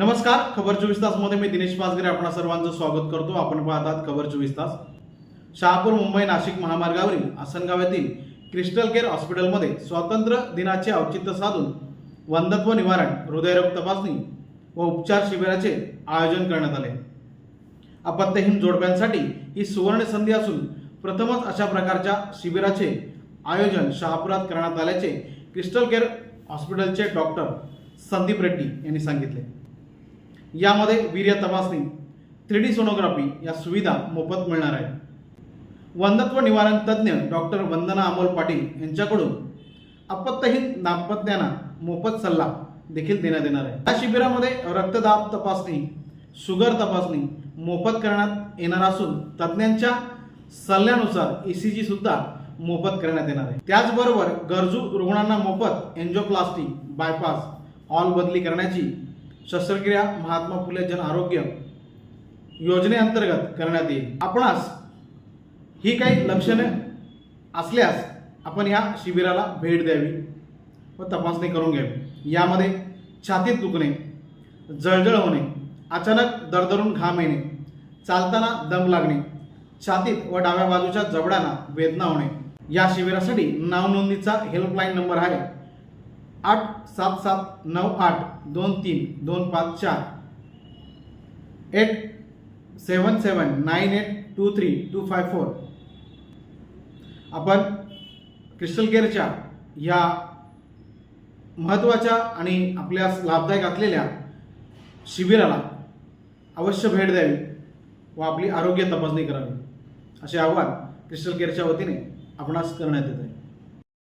नमस्कार खबर चोवीस तासमध्ये मी दिनेश पाचगरे आपणा सर्वांचं स्वागत करतो. आपण पाहतात खबर चोवीस तास. शहापूर मुंबई नाशिक महामार्गावरील आसनगाव येथील क्रिस्टल केअर हॉस्पिटलमध्ये स्वातंत्र्य दिनाचे औचित्य साधून वंदत्व निवारण हृदयरोग तपासणी व उपचार शिबिराचे आयोजन करण्यात आले. अपत्यहीन जोडप्यांसाठी ही सुवर्ण संधी असून प्रथमच अशा प्रकारच्या शिबिराचे आयोजन शहापुरात करण्यात आल्याचे क्रिस्टल केअर हॉस्पिटलचे डॉक्टर संदीप रेड्डी यांनी सांगितले. यामध्ये वीर्य तपासणी थ्री डी सोनोग्राफी या सुविधा मोफत मिळणार आहे वंदत्व निवारण तज्ज्ञ डॉक्टर वंदना अमोल पाटील यांच्याकडून अपत्यहीन दाम्पत्यांना मोफत सल्ला देखील देण्यात येणार आहे. या शिबिरामध्ये रक्तदाब तपासणी शुगर तपासणी मोफत करण्यात येणार असून तज्ज्ञांच्या सल्ल्यानुसार ई सी जी सुद्धा मोफत करण्यात येणार आहे. त्याचबरोबर गरजू रुग्णांना मोफत एन्जोप्लास्टी बायपास ऑल बदली करण्याची शस्त्रक्रिया महात्मा फुले जन आरोग्य योजनेअंतर्गत करण्यात येईल. आपणास ही काही लक्षणे असल्यास आपण ह्या शिबिराला भेट द्यावी व तपासणी करून घ्यावी. यामध्ये छातीत दुखणे जळजळ होणे अचानक दरदरून घाम येणे चालताना दम लागणे छातीत व डाव्या बाजूच्या जबड्यांना वेदना होणे. या शिबिरासाठी नावनोंदणीचा हेल्पलाईन नंबर आहे. आठ सात सात नऊ आठ दोन तीन दोन पाच चार. Eight seven seven nine eight two three two five four. आपण क्रिस्टल केअरच्या या महत्त्वाच्या आणि आपल्यास लाभदायक असलेल्या शिबिराला अवश्य भेट द्यावी व आपली आरोग्य तपासणी करावी. असे आवाहन क्रिस्टल केअरच्या वतीने आपणास करण्यात येत आहे.